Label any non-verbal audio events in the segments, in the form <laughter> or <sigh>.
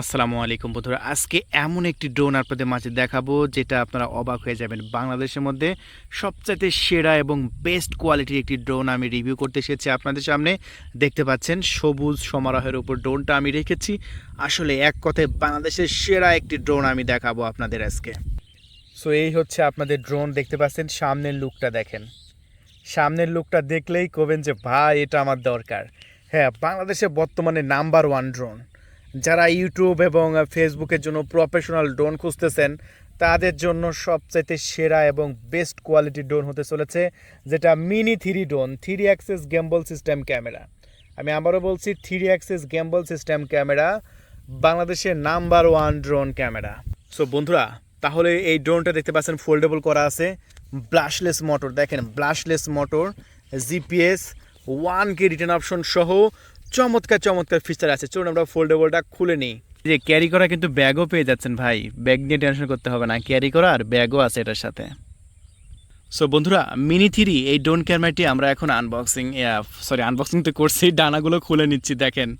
আসসালামু আলাইকুম বন্ধুরা। আজকে এমন একটি ড্রোন আপনাদের মাঝে দেখাবো, যেটা আপনারা অবাক হয়ে যাবেন। বাংলাদেশের মধ্যে সবচাইতে সেরা এবং বেস্ট কোয়ালিটির একটি ড্রোন আমি রিভিউ করতে এসেছি আপনাদের সামনে। দেখতে পাচ্ছেন, সবুজ সমারোহের উপর ড্রোনটা আমি রেখেছি। আসলে এক কথায় বাংলাদেশের সেরা একটি ড্রোন আমি দেখাবো আপনাদের আজকে। সো এই হচ্ছে আপনাদের ড্রোন দেখতে পাচ্ছেন, সামনের লুকটা দেখেন। সামনের লুকটা দেখলেই কবেন যে, ভাই, এটা আমার দরকার। হ্যাঁ বাংলাদেশে বর্তমানে নাম্বার ওয়ান ড্রোন যারা ইউটিউব এবং ফেসবুকের জন্য প্রফেশনাল ড্রোন খুঁজতেছেন, তাদের জন্য সবচাইতে সেরা এবং বেস্ট কোয়ালিটির ড্রোন হতে চলেছে, যেটা mini three drone three axis gimbal system camera আমি আবারও বলছি three axis gimbal system camera বাংলাদেশের number one drone camera so বন্ধুরা, তাহলে এই ড্রোনটা দেখতে পাচ্ছেন ফোল্ডেবল করা আছে ব্লাশলেস মোটর দেখেন brushless motor GPS one key return option সহ চমৎকার চমৎকার ফিচার আছে। চলুন আমরা ফোল্ডেবলটা খুলে নিই। যে ক্যারি করা কিন্তু ব্যাগও পেয়ে যাচ্ছেন ভাই। ব্যাগ নিয়ে টেনশন করতে হবে না। ক্যারি করা আর ব্যাগও আছে এটার সাথে। সো বন্ধুরা মিনি থ্রি এই ড্রোন ক্যামেরাটি আমরা এখন আনবক্সিং সরি আনবক্সিং তো করছি। ডানাগুলো খুলে নিচ্ছি, দেখেন।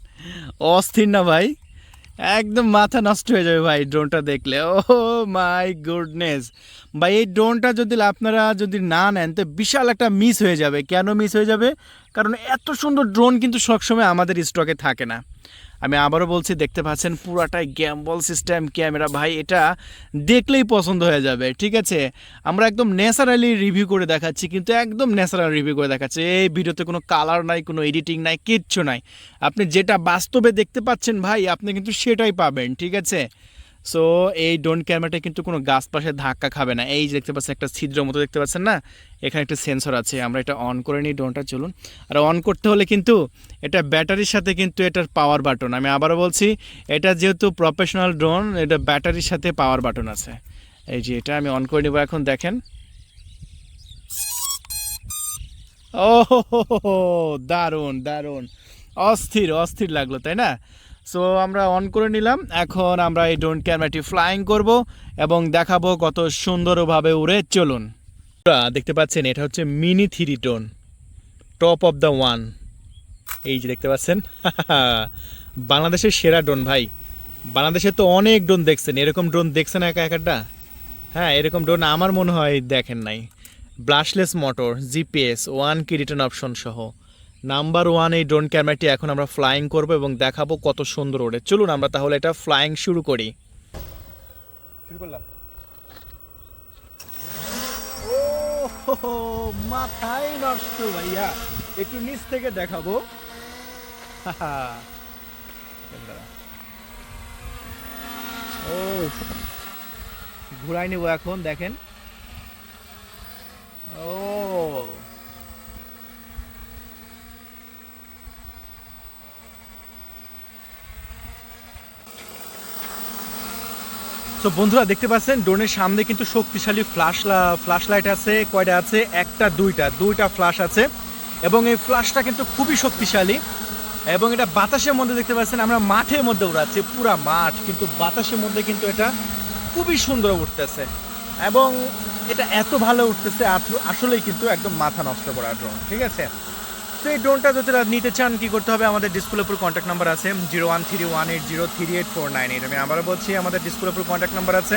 অস্থির না ভাই? একদম মাথা নষ্ট হয়ে যাবে ভাই ড্রোনটা দেখলে। ও মাই গুডনেস ভাই, এই ড্রোনটা যদি আপনারা যদি না নেন, তো বিশাল একটা মিস হয়ে যাবে। কেন মিস হয়ে যাবে? কারণ এত সুন্দর ড্রোন কিন্তু সবসময় আমাদের স্টকে থাকে না। আমি আবারও বলছি, দেখতে পাচ্ছেন পুরাটাই গ্যাম্বল সিস্টেম ক্যামেরা ভাই, এটা দেখলেই পছন্দ হয়ে যাবে, ঠিক আছে? আমরা একদম ন্যাচারালি রিভিউ করে দেখাচ্ছি, কিন্তু একদম ন্যাচারাল রিভিউ করে দেখাচ্ছি। এই ভিডিওতে কোনো কালার নাই, কোনো এডিটিং নাই, কিচ্ছু নাই। আপনি যেটা বাস্তবে দেখতে পাচ্ছেন ভাই, আপনি কিন্তু সেটাই পাবেন, ঠিক আছে? সো এই ড্রোন ক্যামেরাটা কিন্তু কোনো গাছ পাশে ধাক্কা খাবে না। এই যে দেখতে পাচ্ছেন, একটা ছিদ্র মতো দেখতে পাচ্ছেন না? এখানে একটা সেন্সর আছে। আমরা এটা অন করে নিই ড্রোনটা চলুন। আর অন করতে হলে কিন্তু এটা ব্যাটারির সাথে কিন্তু এটার পাওয়ার বাটন আমি আবারও বলছি, এটা যেহেতু প্রফেশনাল ড্রোন এটা ব্যাটারির সাথে পাওয়ার বাটন আছে। এই যে এটা আমি অন করে নেব এখন, দেখেন। ও দারুণ দারুণ। অস্থির অস্থির লাগল, তাই না? সো আমরা অন করে নিলাম। এখন আমরা এই ড্রোন ক্যামেরাটি ফ্লাইং করব এবং দেখাবো কত সুন্দরভাবে উড়ে চলুন। দেখতে পাচ্ছেন, এটা হচ্ছে mini three drone top of the one এই যে দেখতে পাচ্ছেন, <laughs> বাংলাদেশের সেরা ড্রোন ভাই। বাংলাদেশে তো অনেক ড্রোন দেখছেন, এরকম ড্রোন দেখছেন একা একটা হ্যাঁ এরকম ড্রোন আমার মনে হয় দেখেন নাই। Brushless motor GPS one key return option সহ। নাম্বার ওয়ান এই ড্রোন ক্যামেরাটি এখন আমরা ফ্লাইং করব এবং দেখাবো কত সুন্দর ওড়ে। চলুন আমরা তাহলে এটা ফ্লাইং শুরু করি। শুরু করলাম। ও মাথায় নষ্ট ভাইয়া। একটু নিচ থেকে দেখাবো। ও ঘুরাই নেব এখন দেখেন। তো বন্ধুরা, দেখতে পাচ্ছেন, ড্রোনের সামনে কিন্তু শক্তিশালী ফ্ল্যাশ ফ্ল্যাশ লাইট আছে, কয়টা আছে? একটা, দুইটা দুইটা ফ্ল্যাশ আছে। এবং এই ফ্ল্যাশটা কিন্তু খুবই শক্তিশালী। এবং এটা বাতাসের মধ্যে দেখতে পাচ্ছেন, আমরা মাঠের মধ্যে উড়াচ্ছি, পুরা মাঠ, কিন্তু বাতাসের মধ্যে কিন্তু এটা খুবই সুন্দর উঠতেছে। এবং এটা এত ভালো উঠতেছে আস- আসলেই কিন্তু একদম মাথা নষ্ট করা ড্রোন ঠিক আছে? তো এই ড্রোনটা যদি নিতে চান, কি করতে হবে? আমাদের ডিসপ্লের উপর কন্ট্যাক্ট নাম্বার আছে zero one three one eight zero three eight four nine eight আমি আবারও বলছি, আমাদের ডিসপ্লের উপর কন্ট্যাক্ট নাম্বার আছে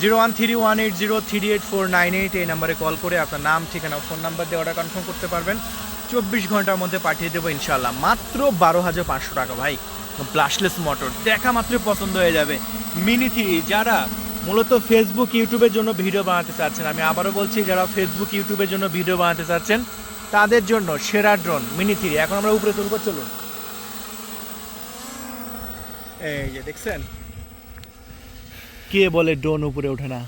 zero one three one eight zero three eight four nine eight এই নাম্বারে কল করে আপনার নাম, ঠিকানা ফোন নাম্বার দিয়ে অর্ডার কনফার্ম করতে পারবেন। চব্বিশ ঘণ্টার মধ্যে পাঠিয়ে দেবো ইনশাল্লাহ মাত্র বারো হাজার পাঁচশো টাকা ভাই। ব্লাশলেস মোটর দেখা মাত্রই পছন্দ হয়ে যাবে। মিনি থ্রি যারা মূলত ফেসবুক ইউটিউবের জন্য ভিডিও বানাতে চাচ্ছেন, আমি আবারও বলছি, যারা ফেসবুক ইউটিউবের জন্য ভিডিও বানাতে চাচ্ছেন তাদের জন্য সেরা ড্রোন, মিনি থ্রি। এখন আমরা উপরে তুলবো, চলুন। এই যে, দেখছেন? কে বলে ড্রোন উপরে ওঠে না?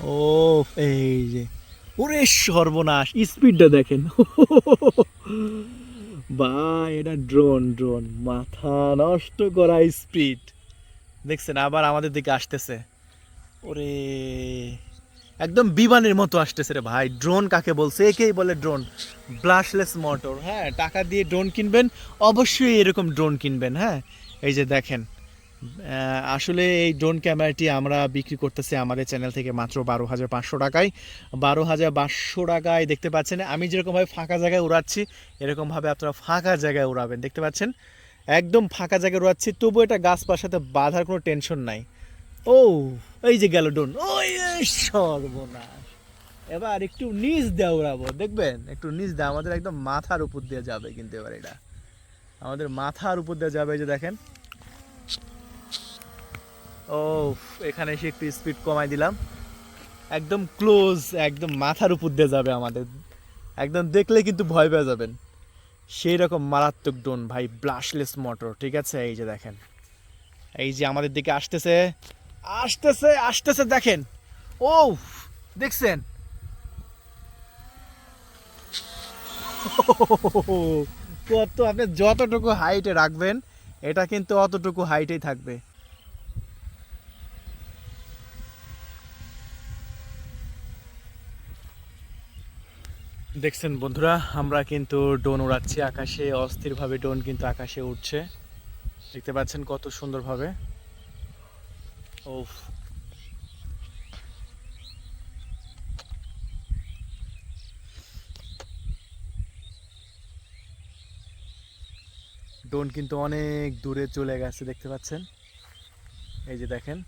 ও এই যে। ওরে সর্বনাশ, স্পিডটা দেখেন। <laughs> ভাই এটা ড্রোন ড্রোন। মাথা নষ্ট করা স্পিড। দেখছেন, আবার আমাদের দিকে আসতেছে। ওরে। একদম বিমানের মতো আসতেছে রে ভাই। ড্রোন কাকে বলছে? একেই বলে ড্রোন ব্লাশলেস মোটর হ্যাঁ টাকা দিয়ে ড্রোন কিনবেন, অবশ্যই এরকম ড্রোন কিনবেন হ্যাঁ? এই যে দেখেন আসলে এই ড্রোন ক্যামেরাটি আমরা বিক্রি করতেছি আমাদের চ্যানেল থেকে মাত্র বারো হাজার পাঁচশো টাকায়। বারো হাজার পাঁচশো টাকায় দেখতে পাচ্ছেন, আমি যেরকমভাবে ফাঁকা জায়গায় উড়াচ্ছি, এরকমভাবে আপনারা ফাঁকা জায়গায় উড়াবেন, দেখতে পাচ্ছেন? একদম ফাঁকা জায়গায় উড়াচ্ছি তবু এটা গাছপার সাথে বাঁধার কোনো টেনশন নাই। ও! এই যে গেল ডোন, ওই সর্বনাশ। এবার একটু নিচ দেওয়া উড়াবো, দেখবেন? একটু নিচ দেওয়া আমাদের একদম মাথার উপর দিয়ে যাবে কিন্তু এবার এটা। আমাদের মাথার উপর দিয়ে যাবে এই যে দেখেন। ও এখানে এসে একটু স্পিড কমাই দিলাম। একদম ক্লোজ একদম মাথার উপর দিয়ে যাবে আমাদের। একদম দেখলে কিন্তু ভয় পেয়ে যাবেন। সেই রকম মারাত্মক ডোন ভাই ব্লাশলেস মোটর ঠিক আছে? এই যে দেখেন। এই যে আমাদের দিকে আসতেছে। আসতেছে আসতেছে, দেখেন। ও দেখছেন? কত আপনি যতটুকু হাইটে রাখবেন, এটা কিন্তু অতটুকু হাইটেই থাকবে। দেখছেন বন্ধুরা, আমরা কিন্তু ড্রোন উড়াচ্ছি। আকাশে অস্থিরভাবে ডোন কিন্তু আকাশে উঠছে দেখতে পাচ্ছেন কত সুন্দরভাবে। ও ড্রোন কিন্তু অনেক দূরে চলে গেছে, দেখতে পাচ্ছেন? এই যে দেখেন।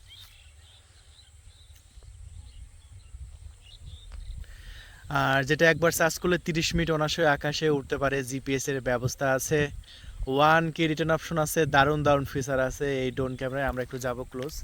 আর যেটা একবার সার্চ করলে তিরিশ মিনিট অনাসে আকাশে উঠতে পারে জিপিএস এর ব্যবস্থা আছে। ওয়ান কে রিটার্ন অপশন আছে, দারুণ দারুণ ফিচার আছে এই ড্রোন ক্যামেরায় আমরা একটু যাব ক্লোজ